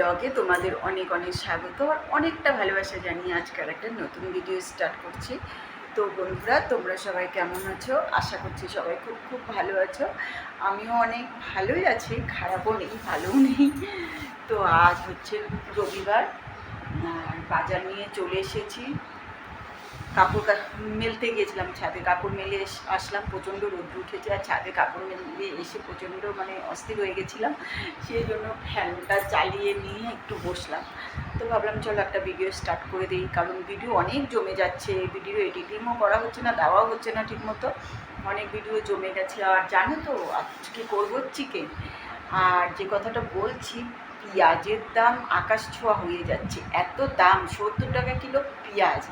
ব্লগে তোমাদের অনেক অনেক স্বাগত আর অনেকটা ভালোবাসা জানিয়ে আজকাল একটা নতুন ভিডিও স্টার্ট করছি। তো বন্ধুরা, তোমরা সবাই কেমন আছো? আশা করছি সবাই খুব খুব ভালো আছো। আমিও অনেক ভালোই আছি, খারাপও নেই, ভালোও নেই। তো আজ হচ্ছে রবিবার, আর বাজার নিয়ে চলে এসেছি। কাপড় মেলতে গিয়েছিলাম ছাদে, কাপড় মেলে আসলাম, প্রচণ্ড রোদ্র উঠেছে আর ছাদে কাপড় মেলে এসে প্রচণ্ড মানে অস্থির হয়ে গেছিলাম। সেই জন্য ফ্যানটা চালিয়ে নিয়ে একটু বসলাম। তো ভাবলাম, চলো একটা ভিডিও স্টার্ট করে দিই, কারণ ভিডিও অনেক জমে যাচ্ছে ভিডিও এডিটিংও করা হচ্ছে না, দেওয়াও হচ্ছে না ঠিকমতো। অনেক ভিডিও জমে গেছে। আর জানো তো, আজকে করব চিকেন আর যে কথাটা বলছি, পেঁয়াজের দাম আকাশ ছোঁয়া হয়ে যাচ্ছে। এত দাম, সত্তর টাকা কিলো পেঁয়াজ।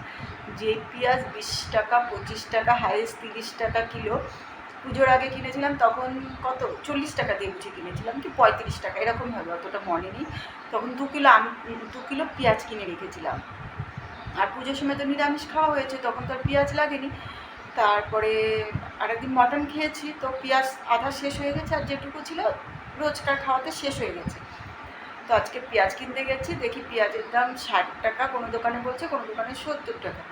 যে পেঁয়াজ বিশ টাকা, পঁচিশ টাকা হাইয়েস্ট তিরিশ টাকা কিলো। পুজোর আগে কিনেছিলাম, তখন কত? চল্লিশ টাকা দিয়ে বুঝে কিনেছিলাম, কি পঁয়ত্রিশ টাকা, এরকম হবে অতটা মনে নেই। তখন দু কিলো আম, দু কিলো পেঁয়াজ কিনে রেখেছিলাম। আর পুজোর সময় তো নিরামিষ খাওয়া হয়েছে, তখন তো আর পেঁয়াজ লাগেনি। তারপরে আরেকদিন মটন খেয়েছি, তো পেঁয়াজ আধা শেষ হয়ে গেছে, আর যেটুকু ছিল রোজকার খাওয়াতে শেষ হয়ে গেছে। তো আজকে পেঁয়াজ কিনতে গেছি, দেখি পেঁয়াজের দাম ষাট টাকা, কোনো দোকানে বলছে, কোনো দোকানে সত্তর টাকা।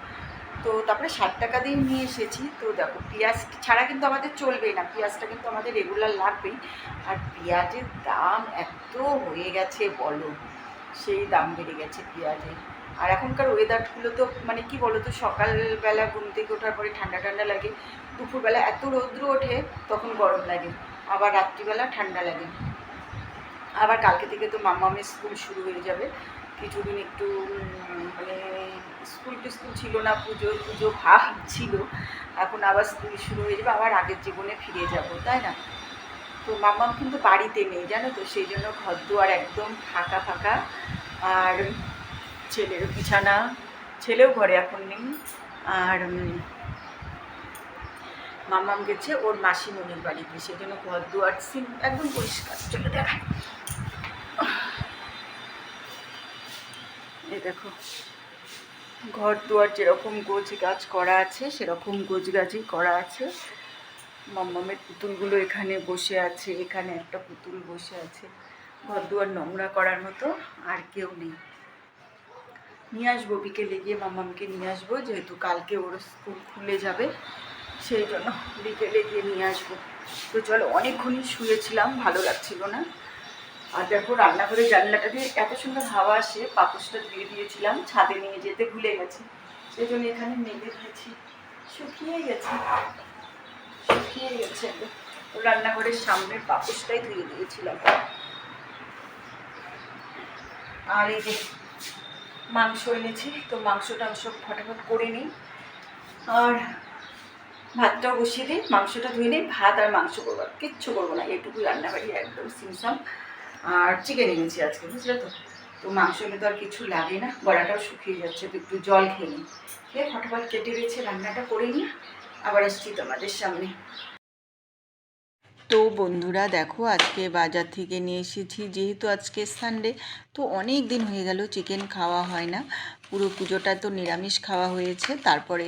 তো তারপরে ষাট টাকা দিয়ে নিয়ে এসেছি। তো দেখো, পেঁয়াজ ছাড়া কিন্তু আমাদের চলবেই না। পেঁয়াজটা কিন্তু আমাদের রেগুলার লাগবেই। আর পেঁয়াজের দাম এত হয়ে গেছে, বলো? সেই দাম বেড়ে গেছে পেঁয়াজের। আর এখনকার ওয়েদারগুলো তো মানে কি বলো তো সকালবেলা ঘুম থেকে ওঠার পরে ঠান্ডা ঠান্ডা লাগে। দুপুরবেলা এত রৌদ্র ওঠে, তখন গরম লাগে। আবার রাত্রিবেলা ঠান্ডা লাগে। আবার কালকে থেকে তো মামামের স্কুল শুরু হয়ে যাবে। কিছুদিন একটু মানে স্কুল টিস্কুল ছিল না পুজো পুজো ভাব ছিল। এখন আবার স্কুল শুরু হয়ে যাবে আবার আগের জীবনে ফিরে যাব তাই না? তো মামাম কিন্তু বাড়িতে নেই জানো তো? সেই জন্য ঘর দুয়ার একদম ফাঁকা ফাঁকা। আর ছেলের বিছানা ছেলেও ঘরে এখন নেই। আর উম, মামাম গেছে ওর মাসি মাসিমণির বাড়িতে। সেই জন্য ঘর দুয়ার সিম একদম পরিষ্কার। চলে দেখায় এই দেখো, ঘর দুয়ার যেরকম গোছ গাছ করা আছে, সেরকম গোছ গাছই করা আছে। মাম্মামের পুতুলগুলো এখানে বসে আছে, এখানে একটা পুতুল বসে আছে। ঘর দুয়ার নোংরা করার মতো আর কেউ নেই। নিয়ে আসব বিকেলে গিয়ে, মাম্মামকে নিয়ে আসব, যেহেতু কালকে ওর স্কুল খুলে যাবে, সেই জন্য বিকেলে গিয়ে নিয়ে আসব। তো চলো, অনেকক্ষণই শুয়েছিলাম, ভালো লাগছিল না। আর দেখো রান্নাঘরে জানলাটা দিয়ে এত সুন্দর হাওয়া আসে পাপোশটা ধুয়ে দিয়েছিলাম, ছাদে নিয়ে যেতে ভুলে গেছি। সেই জন্য এখানে মেলে দিয়েছি শুকিয়ে গেছে। শুকিয়ে গেছে। রান্নাঘরের সামনের পাপোশটাই ধুয়ে দিয়েছিলাম। আর এই যে মাংস এনেছি, তো মাংস টাংস ফটাফট করে নিই। আর ভাতটাও বসিয়ে দিই। মাংসটা ধুয়ে নিই। ভাত আর মাংস করব কিচ্ছু করব না। এইটুকু রান্নাবাড়ি, একদম সিমসাম আর চিকেন এনেছি আজকে, বুঝলে তো? তো মাংস এনে তো আর কিছু লাগে না গলাটাও শুকিয়ে যাচ্ছে, তো একটু জল খেয়ে নিই। খেয়ে ফটোফট কেটে বেছে রান্নাটা করে নিই, আবার এসছি তোমাদের সামনে। তো বন্ধুরা, দেখো আজকে বাজার থেকে নিয়ে এসেছি, যেহেতু আজকে সানডে তো অনেক দিন হয়ে গেল চিকেন খাওয়া হয় না। পুরো পুজোটা তো নিরামিষ খাওয়া হয়েছে, তারপরে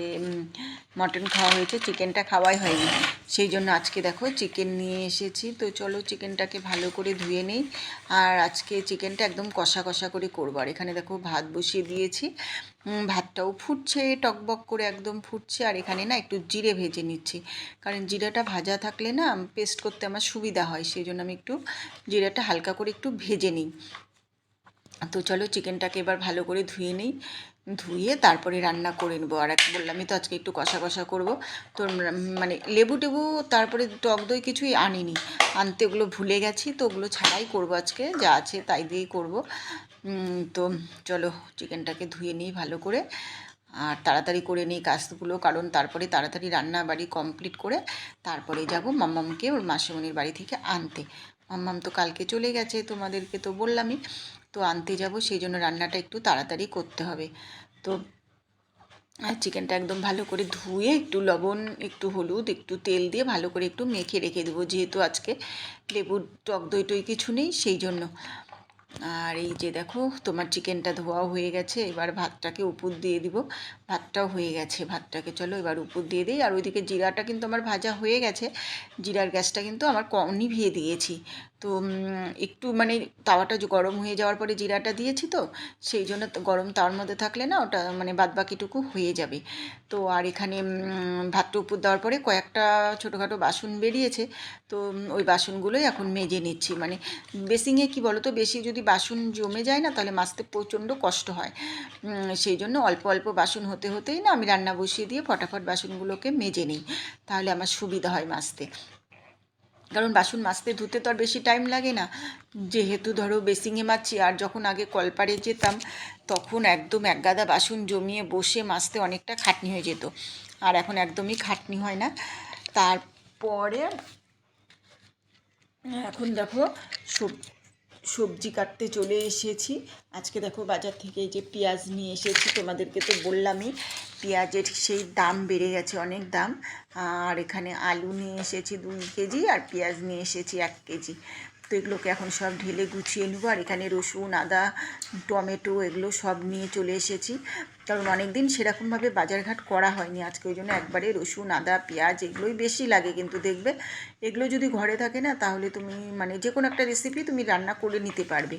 মটন খাওয়া হয়েছে, চিকেনটা খাওয়াই হয়নি। সেই জন্য আজকে দেখো চিকেন নিয়ে এসেছি। তো চলো চিকেনটাকে ভালো করে ধুয়ে নেই। আর আজকে চিকেনটা একদম কষা কষা করে করব। আর এখানে দেখো ভাত বসিয়ে দিয়েছি। ভাতটাও ফুটছে, টকবক করে একদম ফুটছে। আর এখানে না একটু জিরে ভেজে নিচ্ছি। কারণ জিরাটা ভাজা থাকলে না পেস্ট করতে আমার সুবিধা হয়। সেই জন্য আমি একটু জিরাটা হালকা করে একটু ভেজে নিই। তো চলো চিকেনটাকে এবার ভালো করে ধুয়ে নিই। ধুয়ে তারপরে রান্না করে নেব। আর এক বললামই তো আজকে একটু কষা কষা করব। তো মানে লেবু টেবু তারপরে টক দই কিছুই আনিনি। আনতে ওগুলো ভুলে গেছি, তো ওগুলো ছাড়াই করব আজকে। যা আছে তাই দিয়েই করব। তো চলো চিকেনটাকে ধুয়ে নিই ভালো করে। আর তাড়াতাড়ি করে নিই কাজগুলো, কারণ তারপরে তাড়াতাড়ি রান্না বাড়ি কমপ্লিট করে তারপরে যাব মাম্মামকে ওর মাসিমণির বাড়ি থেকে আনতে। মাম্মাম তো কালকে চলে গেছে তোমাদেরকে তো বললামই। তো আনতে যাব সেই জন্য রান্নাটা একটু তাড়াতাড়ি করতে হবে। তো চিকেনটা একদম ভালো করে ধুয়ে একটু লবণ, একটু হলুদ, একটু তেল দিয়ে ভালো করে একটু মেখে রেখে দেবো, যেহেতু আজকে লেবুর টক দই টই কিছু নেই সেই জন্য আর এই যে দেখো, তোমার চিকেনটা ধোয়াও হয়ে গেছে, এবার ভাতটাকে উপর দিয়ে দিব। ভাতটাও হয়ে গেছে, ভাতটাকে চলো এবার উপর দিয়ে দিই। আর ওইদিকে জিরাটা কিন্তু আমার ভাজা হয়ে গেছে। জিরার গ্যাসটা কিন্তু আমার কম নিভিয়ে দিয়েছি। তো একটু মানে তাওয়াটা গরম হয়ে যাওয়ার পরে জিরাটা দিয়েছি তো, সেই জন্য গরম তাওয়ার মধ্যে থাকলে না ওটা মানে বাদ বাকিটুকু হয়ে যাবে। তো, আর এখানে ভাতটা উপর দেওয়ার পরে কয়েকটা ছোটোখাটো বাসন বেরিয়েছে। তো ওই বাসনগুলোই এখন মেজে নিচ্ছি। মানে বেসিংয়ে কি বলো তো বেশি যদি বাসন জমে যায় না, তাহলে মাজতে প্রচণ্ড কষ্ট হয়। সেই জন্য অল্প অল্প বাসন হতে হতেই না আমি রান্না বসিয়ে দিয়ে ফটাফট বাসনগুলোকে মেজে নিই, তাহলে আমার সুবিধা হয় মাজতে। কারণ বাসন মাজতে ধুতে তো আর বেশি টাইম লাগে না। যেহেতু ধরো বেসিংয়ে মাজছি আর যখন আগে কলপারে যেতাম, তখন একদম এক গাদা বাসন জমিয়ে বসে মাজতে অনেকটা খাটনি হয়ে যেত। আর এখন একদমই খাটনি হয় না। তারপরে এখন দেখো সব সবজি কাটতে চলে এসেছি। আজকে দেখো বাজার থেকে এই যে পেঁয়াজ নিয়ে এসেছি, তোমাদেরকে তো বললামই পেঁয়াজের সেই দাম বেড়ে গেছে, অনেক দাম। আর এখানে আলু নিয়ে এসেছি দুই কেজি আর পেঁয়াজ নিয়ে এসেছি এক কেজি। তো এগুলোকে এখন সব ঢেলে গুছিয়ে নেব। আর এখানে রসুন, আদা, টমেটো এগুলো সব নিয়ে চলে এসেছি। কারণ অনেক দিন সেরকমভাবে বাজারঘাট করা হয়নি। আজকে ওই জন্য একবারে রসুন, আদা, পেঁয়াজ এগুলোই বেশি লাগে কিন্তু দেখবে। এগুলো যদি ঘরে থাকে না, তাহলে তুমি মানে যে কোনো একটা রেসিপি তুমি রান্না করে নিতে পারবে।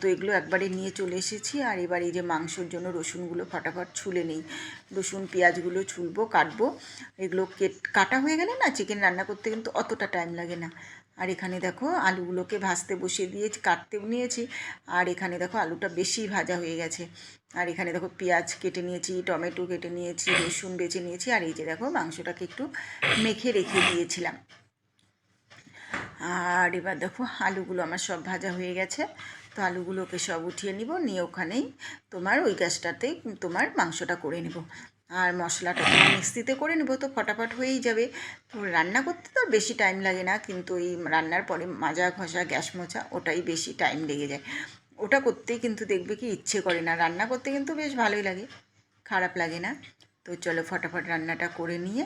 তো এগুলো একবারে নিয়ে চলে এসেছি। আর এবার এই যে মাংসর জন্য রসুনগুলো ফটাফট ছুলে নেই। রসুন, পেঁয়াজগুলো ছুলবো, কাটবো। এগুলো কেট, কাটা হয়ে গেলে না চিকেন রান্না করতে কিন্তু অতটা টাইম লাগে না। আর এখানে দেখো আলুগুলোকে ভাজতে বসিয়ে দিয়েছি কাটতেও নিয়েছি। আর এখানে দেখো আলুটা বেশি ভাজা হয়ে গেছে। আর এখানে দেখো পেঁয়াজ কেটে নিয়েছি, টমেটো কেটে নিয়েছি, রসুন বেছে নিয়েছি। আর এই যে দেখো মাংসটাকে একটু মেখে রেখে দিয়েছিলাম। আর এবার দেখো আলুগুলো আমার সব ভাজা হয়ে গেছে। তো আলুগুলোকে সব উঠিয়ে নিব, নিয়ে ওখানেই তোমার ওই গ্যাসটাতেই তোমার মাংসটা করে নেব। আর মশলাটা মিক্সিতে করে নেব, তো ফটাফট হয়েই যাবে। তো রান্না করতে তো বেশি টাইম লাগে না, কিন্তু এই রান্নার পরে মাজা ঘষা, গ্যাস মোছা, ওটাই বেশি টাইম লেগে যায়। ওটা করতেই কিন্তু দেখবে কি ইচ্ছে করে না, রান্না করতে কিন্তু বেশ ভালোই লাগে, খারাপ লাগে না। তো চলো ফটাফট রান্নাটা করে নিয়ে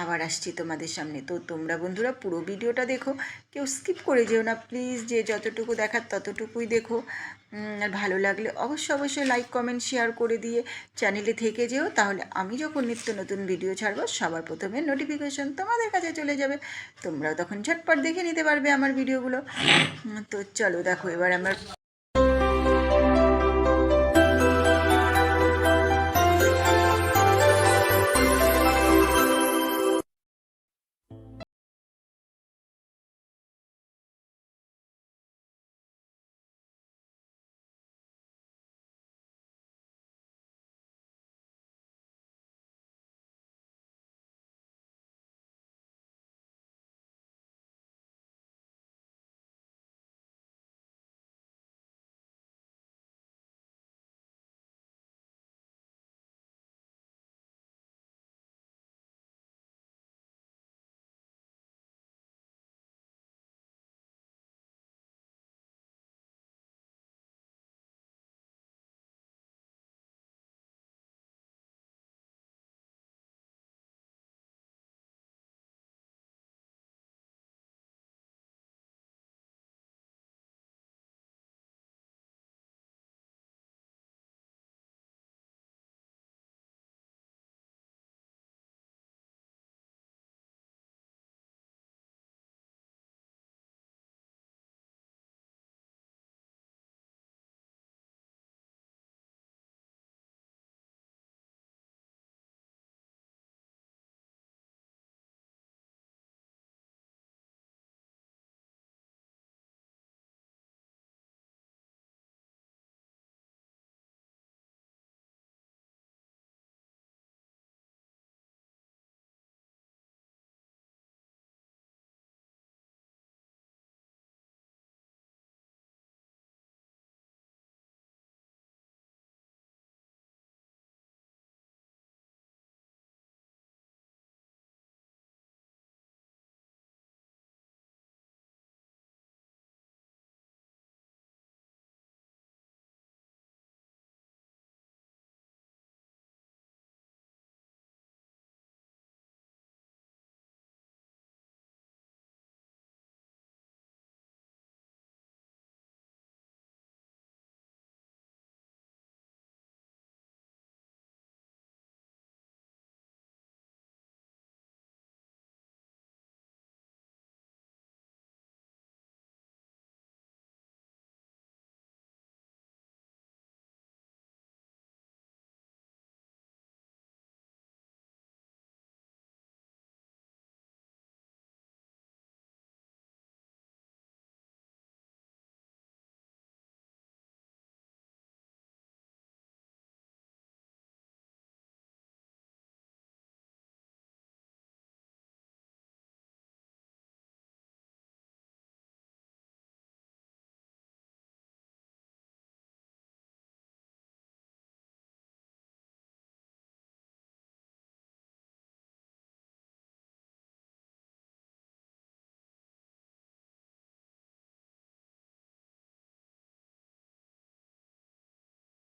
আবার আসছি তোমাদের সামনে। তো তোমরা বন্ধুরা পুরো ভিডিওটা দেখো, কেউ স্কিপ করে যেও না প্লিজ যে যতটুকু দেখার ততটুকুই দেখো। আর ভালো লাগলে অবশ্যই অবশ্যই লাইক কমেন্ট শেয়ার করে দিয়ে চ্যানেলে থেকে যেও। তাহলে আমি যখন নিত্য নতুন ভিডিও ছাড়বো, সবার প্রথমে নোটিফিকেশন তোমাদের কাছে চলে যাবে। তোমরাও তখন ঝটপট দেখে নিতে পারবে আমার ভিডিওগুলো তো চলো, দেখো, এবার আমার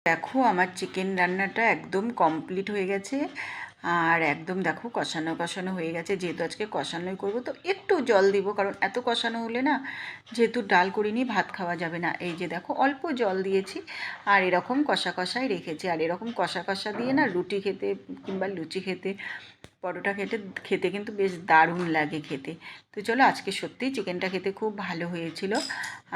দেখো, আমার চিকেন রান্নাটা একদম কমপ্লিট হয়ে গেছে। আর একদম দেখো, কষানো কষানো হয়ে গেছে। যেহেতু আজকে কষানোই করব, তো একটু জল দিব, কারণ এত কষানো হলে না, যেহেতু ডাল করিনি, ভাত খাওয়া যাবে না। এই যে দেখো, অল্প জল দিয়েছি, আর এরকম কষা কষাই রেখেছি। আর এরকম কষা কষা দিয়ে না, রুটি খেতে কিংবা লুচি খেতে পরোটা খেতে খেতে কিন্তু বেশ দারুণ লাগে খেতে। তো চলো আজকে সত্যিই চিকেনটা খেতে খুব ভালো হয়েছিল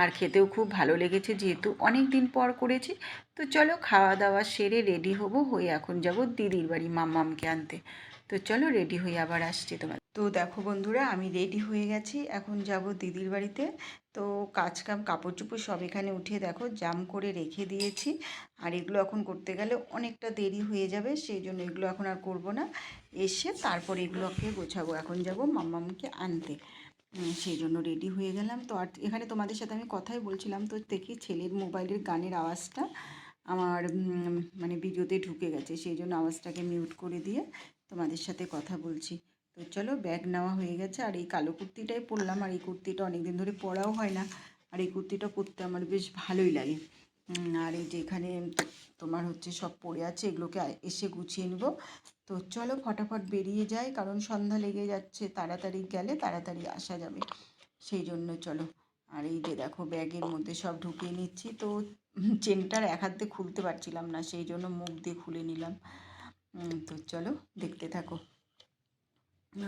আর খেতেও খুব ভালো লেগেছে যেহেতু অনেক দিন পর করেছি। তো চলো খাওয়া দাওয়া সেরে রেডি হব, হয়ে এখন যাব দিদির বাড়ি মাম্মামকে আনতে। তো চলো রেডি হয়ে আবার আসছি তোমার তো দেখো বন্ধুরা, আমি রেডি হয়ে গেছি। এখন যাব দিদির বাড়িতে। তো কাজ কাম, কাপড় চোপড় সব এখানে উঠিয়ে দেখো, জাম করে রেখে দিয়েছি। আর এগুলো এখন করতে গেলে অনেকটা দেরি হয়ে যাবে, সেই জন্য এগুলো এখন আর করব না। এসে তারপর এগুলোকে গোছাবো। এখন যাব মাম্মামকে আনতে। সেই জন্য রেডি হয়ে গেলাম। তো আর এখানে তোমাদের সাথে আমি কথাই বলছিলাম, তো দেখি ছেলের মোবাইলের গানের আওয়াজটা আমার মানে ভিডিওতে ঢুকে গেছে। সেই জন্য আওয়াজটাকে মিউট করে দিয়ে তোমাদের সাথে কথা বলছি। তো চলো ব্যাগ নেওয়া হয়ে গেছে, আর এই কালো কুর্তিটাই পরলাম, আর এই কুর্তিটা অনেক দিন ধরে পরাও হয় না, আর এই কুর্তিটা পরতে আমার বেশ ভালোই লাগে। আর এই যে এখানে তোমার হচ্ছে সব পড়ে আছে, এগুলোকে এসে গুছিয়ে নেব। তো চলো ফটাফট বেরিয়ে যাই, কারণ সন্ধ্যা লেগে যাচ্ছে, তাড়াতাড়ি গেলে তাড়াতাড়ি আসা যাবে। সেই জন্য চলো, আর এই যে দেখো ব্যাগের মধ্যে সব ঢুকিয়ে নিচ্ছি, তো চেনটার এক হাত খুলতে পারছিলাম না, সেই জন্য মুখ দিয়ে খুলে নিলাম। তো চলো দেখতে থাকো।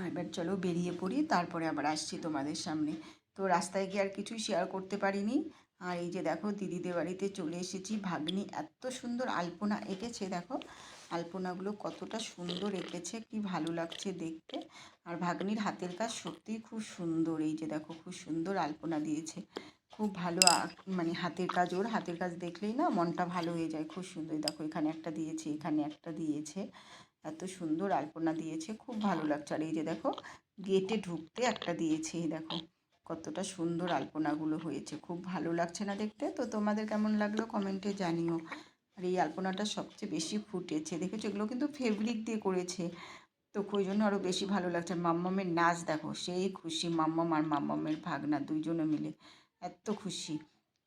এবার চলো বেরিয়ে পড়ি, তারপরে আবার আসছি তোমাদের সামনে। তো রাস্তায় গিয়ে আর কিছুই শেয়ার করতে পারিনি। আর এই যে দেখো, দিদিদের বাড়িতে চলে এসেছি। ভাগ্নি এত সুন্দর আলপনা এঁকেছে, দেখো। আলপনাগুলো কতটা সুন্দর এঁকেছে, কি ভালো লাগছে দেখতে। আর ভাগ্নির হাতের কাজ সত্যিই খুব সুন্দর। এই যে দেখো, খুব সুন্দর আলপনা দিয়েছে। খুব ভালো মানে হাতের কাজ, ওর হাতের কাজ দেখলেই না মনটা ভালো হয়ে যায়। খুব সুন্দর। দেখো, এখানে একটা দিয়েছে, এখানে একটা দিয়েছে। এত সুন্দর আলপনা দিয়েছে, খুব ভালো লাগছে। আর এই যে দেখো, গেটে ঢুকতে একটা দিয়েছে দেখো, কতটা সুন্দর আলপনাগুলো হয়েছে। খুব ভালো লাগছে না দেখতে? তো তোমাদের কেমন লাগল কমেন্টে জানিও। আর এই আলপনাটা সবচেয়ে বেশি ফুটেছে। দেখেছ? এগুলো কিন্তু ফেব্রিক দিয়ে করেছে। তো ওই জন্য আরও বেশি ভালো লাগছে। মাম্মামের নাচ দেখো, সেই খুশি মাম্মাম আর মাম্মামের ভাগনা দুইজনে মিলে। এত খুশি।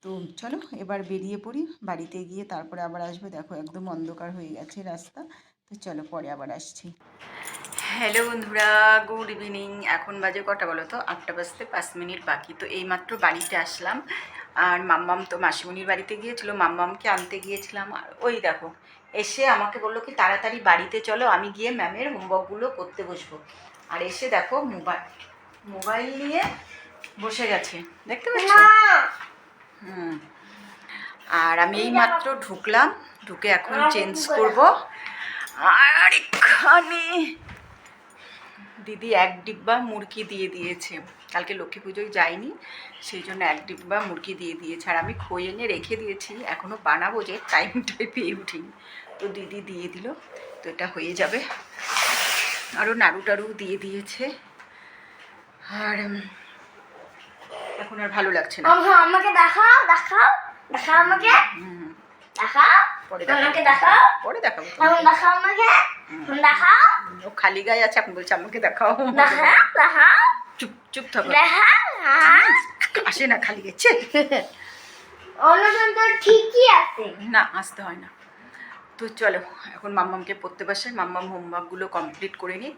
তো চলো এবার বেরিয়ে পড়ি, বাড়িতে গিয়ে তারপরে আবার আসবে। দেখো একদম অন্ধকার হয়ে গেছে রাস্তা, তো চলো পরে আবার আসছি। হ্যালো বন্ধুরা গুড ইভিনিং এখন বাজে কটা বলো তো? আটটা বাজতে পাঁচ মিনিট বাকি। তো এইমাত্র বাড়িতে আসলাম। আর মাম্মাম তো মাসিমণির বাড়িতে গিয়েছিল, মাম্মামকে আনতে গিয়েছিলাম। আর ওই দেখো, এসে আমাকে বলল কি, তাড়াতাড়ি বাড়িতে চলো, আমি গিয়ে ম্যামের হোমওয়ার্কগুলো করতে বসবো। আর এসে দেখো মোবাইল মোবাইল নিয়ে বসে গেছে। দেখতে পাচ্ছ? হুম। আর আমি এই মাত্র ঢুকলাম ঢুকে এখন চেঞ্জ করব। আর এখানে দিদি এক ডিব্বা মুরগি দিয়ে দিয়েছে। কালকে লক্ষ্মী পুজোয় যাইনি সেই জন্য এক ডিব্বা মুরগি দিয়ে দিয়েছে। আর আমি খই এনে রেখে দিয়েছি এখনও বানাবো যে টাইমটাই পেয়ে উঠিনি। তো দিদি দিয়ে দিল তো এটা হয়ে যাবে। আরও নাড়ু টাড়ু দিয়ে দিয়েছে। আর এখন আর ভালো লাগছে না। আমাকে আমাকে দেখাও দেখাও দেখাও আমাকে। দেখাও। আমাকে দেখাও। পরে দেখাবো। এখন দেখাও আমাকে। দেখাও। ও খালি গায়ে আছে এখন বলছে আমাকে দেখাও। দেখাও দেখাও। চুপ চুপ থাকো। হ্যাঁ আসে না খালি গেছে অনুদান তো ঠিকই আছে। না আসতে হয় না। তো চলো এখন মাম্মামকে পড়তে বসে মাম্মাম হোমওয়ার্কগুলো কমপ্লিট করে নিক।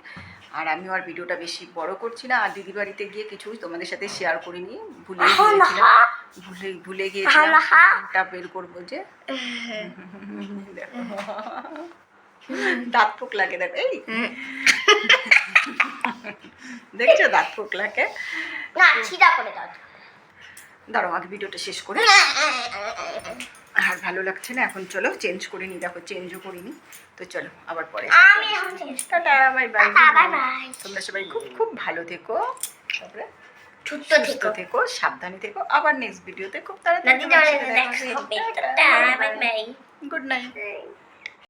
আর আমিও আর ভিডিওটা বেশি বড় করছি না আর দিদি বাড়িতে গিয়ে কিছুই তোমাদের সাথে শেয়ার করিনি ভুলে গিয়েছিলাম। ভুলে ভুলে গিয়েছিলাম বের করব যে। দাঁত পোক লাগে দেখো এই। দেখছ দাঁত পোক লাগে না ছিটা করে দাও। দাঁড়াও আগে ভিডিওটা শেষ করে আর ভালো লাগছে না এখন চলো চেঞ্জ করে নি দেখো চেঞ্জও করিনি। তো চলো আবার পরে আমি এখন change tata bye bye bye bye তোমরা সবাই খুব খুব ভালো থেকো। তারপরে সুস্থ থেকো। থেকো সাবধানে থেকো। আবার নেক্সট ভিডিওতে খুব তাড়াতাড়ি দেখা হবে। Tata bye bye good night